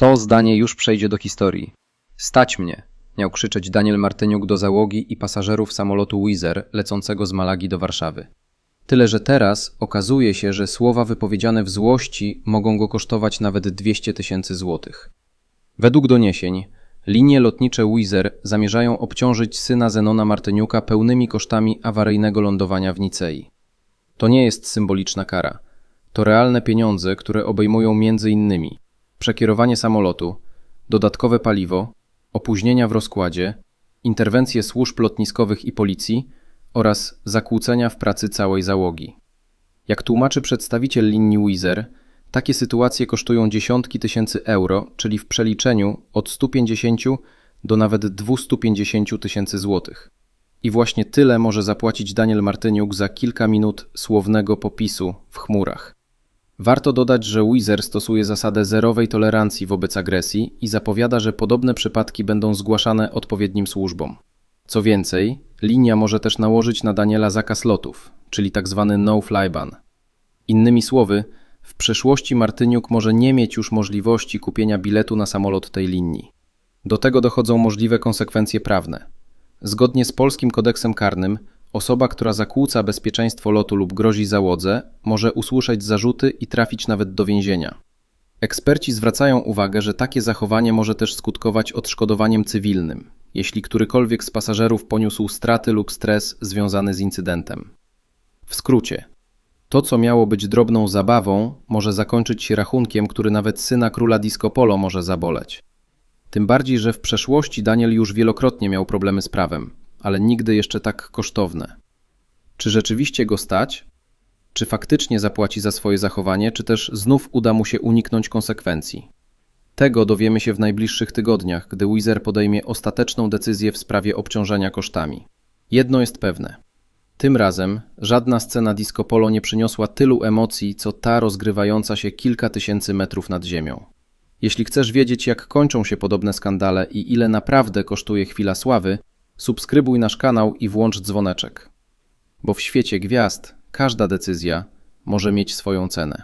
To zdanie już przejdzie do historii. Stać mnie! Miał krzyczeć Daniel Martyniuk do załogi i pasażerów samolotu Wizer lecącego z Malagi do Warszawy. Tyle, że teraz okazuje się, że słowa wypowiedziane w złości mogą go kosztować nawet 200 tysięcy złotych. Według doniesień, linie lotnicze Wizer zamierzają obciążyć syna Zenona Martyniuka pełnymi kosztami awaryjnego lądowania w Nicei. To nie jest symboliczna kara. To realne pieniądze, które obejmują między innymi przekierowanie samolotu, dodatkowe paliwo, opóźnienia w rozkładzie, interwencje służb lotniskowych i policji oraz zakłócenia w pracy całej załogi. Jak tłumaczy przedstawiciel linii Wizer, takie sytuacje kosztują dziesiątki tysięcy euro, czyli w przeliczeniu od 150 do nawet 250 tysięcy złotych. I właśnie tyle może zapłacić Daniel Martyniuk za kilka minut słownego popisu w chmurach. Warto dodać, że Wizer stosuje zasadę zerowej tolerancji wobec agresji i zapowiada, że podobne przypadki będą zgłaszane odpowiednim służbom. Co więcej, linia może też nałożyć na Daniela zakaz lotów, czyli tzw. no-fly ban. Innymi słowy, w przyszłości Martyniuk może nie mieć już możliwości kupienia biletu na samolot tej linii. Do tego dochodzą możliwe konsekwencje prawne. Zgodnie z polskim kodeksem karnym, osoba, która zakłóca bezpieczeństwo lotu lub grozi załodze, może usłyszeć zarzuty i trafić nawet do więzienia. Eksperci zwracają uwagę, że takie zachowanie może też skutkować odszkodowaniem cywilnym, jeśli którykolwiek z pasażerów poniósł straty lub stres związany z incydentem. W skrócie, to co miało być drobną zabawą, może zakończyć się rachunkiem, który nawet syna króla disco polo może zaboleć. Tym bardziej, że w przeszłości Daniel już wielokrotnie miał problemy z prawem, ale nigdy jeszcze tak kosztowne. Czy rzeczywiście go stać? Czy faktycznie zapłaci za swoje zachowanie, czy też znów uda mu się uniknąć konsekwencji? Tego dowiemy się w najbliższych tygodniach, gdy Wizer podejmie ostateczną decyzję w sprawie obciążenia kosztami. Jedno jest pewne. Tym razem żadna scena disco polo nie przyniosła tylu emocji, co ta rozgrywająca się kilka tysięcy metrów nad ziemią. Jeśli chcesz wiedzieć, jak kończą się podobne skandale i ile naprawdę kosztuje chwila sławy, subskrybuj nasz kanał i włącz dzwoneczek. Bo w świecie gwiazd każda decyzja może mieć swoją cenę.